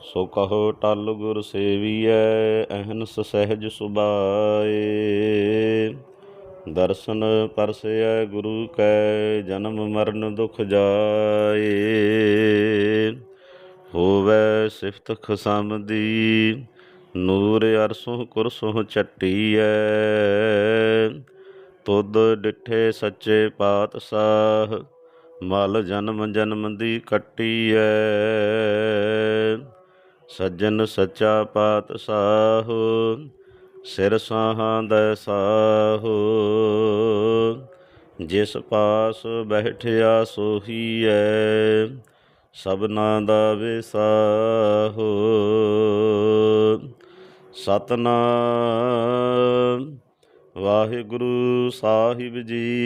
ਸੋ ਕਹੋ ਟਲ ਗੁਰ ਸੇਵੀਐ ਅਹਨਸ ਸਹਿਜ ਸੁਭਾਏ। ਦਰਸ਼ਨ ਪਰਸੈ ਗੁਰੂ ਕੈ, ਜਨਮ ਮਰਨ ਦੁਖ ਜਾਏ। ਹੋਵੇ ਸਿਫਤ ਖਸਮ ਦੀ, ਨੂਰ ਅਰਸੋਂ ਕੁਰਸੋਂ ਚੱਟੀਐ ਤੁਧ ਡਿਠੇ ਸੱਚੇ ਪਾਤਸ਼ਾਹ, ਮਲ ਜਨਮ ਜਨਮ ਦੀ ਕੱਟੀਐ। ਸੱਜਣ ਸੱਚਾ ਪਾਤ ਪਾਤਸ਼ਾਹ ਸਿਰ ਸਾਹਾਂ ਦਾ ਸਾਹੋ। ਜਿਸ ਪਾਸ ਬੈਠਿਆ ਸੋਹੀਐ, ਸਭਨਾ ਦਾ ਵਿਸਾਹੋ ਸਤਨਾਮ ਵਾਹਿਗੁਰੂ ਸਾਹਿਬ ਜੀ,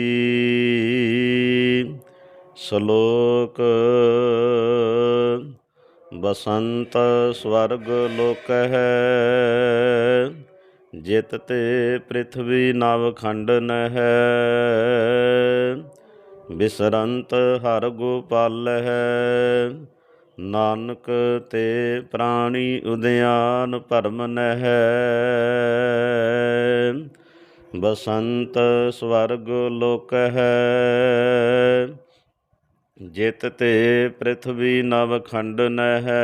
ਸ਼ਲੋਕ ਬਸੰਤ ਸਵਰਗ ਲੋਕ ਹੈ। ਜਿਤ ਤੇ ਪ੍ਰਿਥਵੀ ਨਵ ਖੰਡਨ ਹੈ ਬਿਸਰੰਤ ਹਰ ਗੋਪਾਲ ਹੈ। ਨਾਨਕ ਤੇ ਪ੍ਰਾਣੀ ਉਦਿਆਨ ਭਰਮ ਹੈ ਬਸੰਤ ਸਵਰਗ ਲੋਕ ਹੈ। ਜਿਤ ਤੇ ਪ੍ਰਿਥਵੀ ਨਵ ਖੰਡਨ ਹੈ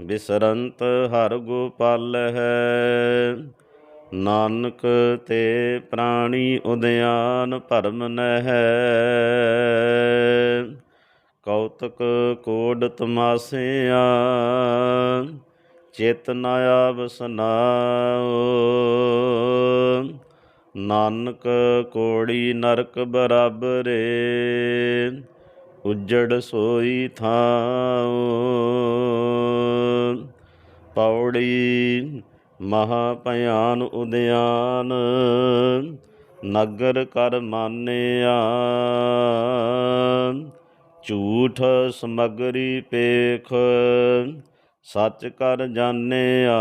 ਬਿਸਰੰਤ ਹਰ ਗੋਪਾਲ ਹੈ। ਨਾਨਕ ਤੇ ਪ੍ਰਾਣੀ ਉਦਿਆਨ ਭਰਮ ਨਹਿ। ਕੌਤਕ ਕੋਡ ਤਮਾਸਿਆ ਚਿਤ ਨ ਨਾਨਕ ਕੋੜੀ ਨਰਕ ਬਰਾਬਰੇ, ਉਜੜ ਸੋਈ ਥਾਉ ਪੌੜੀ ਮਹਾ ਭਿਆਨ ਉਦਿਆਨ, ਨਗਰ ਕਰ ਮਾਨਿਆ ਝੂਠ ਸਮਗਰੀ ਪੇਖ, ਸੱਚ ਕਰ ਜਾਣਿਆ।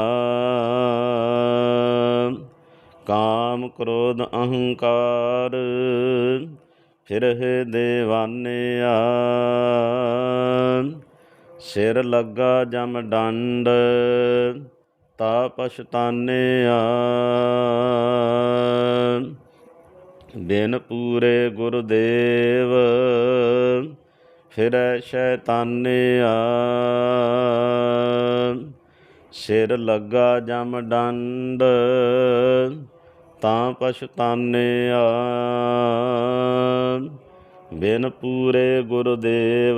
ਕ੍ਰੋਧ ਅਹੰਕਾਰ, ਫਿਰ ਹੈ ਦੇਵਾਨਿਆ ਸਿਰ ਲੱਗਾ ਜਮ ਡੰਡ ਤਾ ਪਛਤਾਨਿਆ ਬਿਨ ਪੂਰੇ ਗੁਰਦੇਵ, ਫਿਰੈ ਸ਼ੈਤਾਨਿਆ ਸਿਰ ਲੱਗਾ ਜਮ ਡੰਡ ਤਾਂ ਪਛਤਾਨਿਆ ਬਿਨ ਪੂਰੇ ਗੁਰਦੇਵ,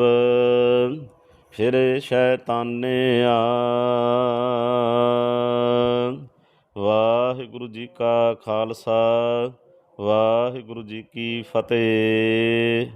ਫਿਰ ਸ਼ੈਤਾਨਿਆ ਵਾਹਿਗੁਰੂ ਜੀ ਕਾ ਖਾਲਸਾ, ਵਾਹਿਗੁਰੂ ਜੀ ਕੀ ਫਤਿਹ।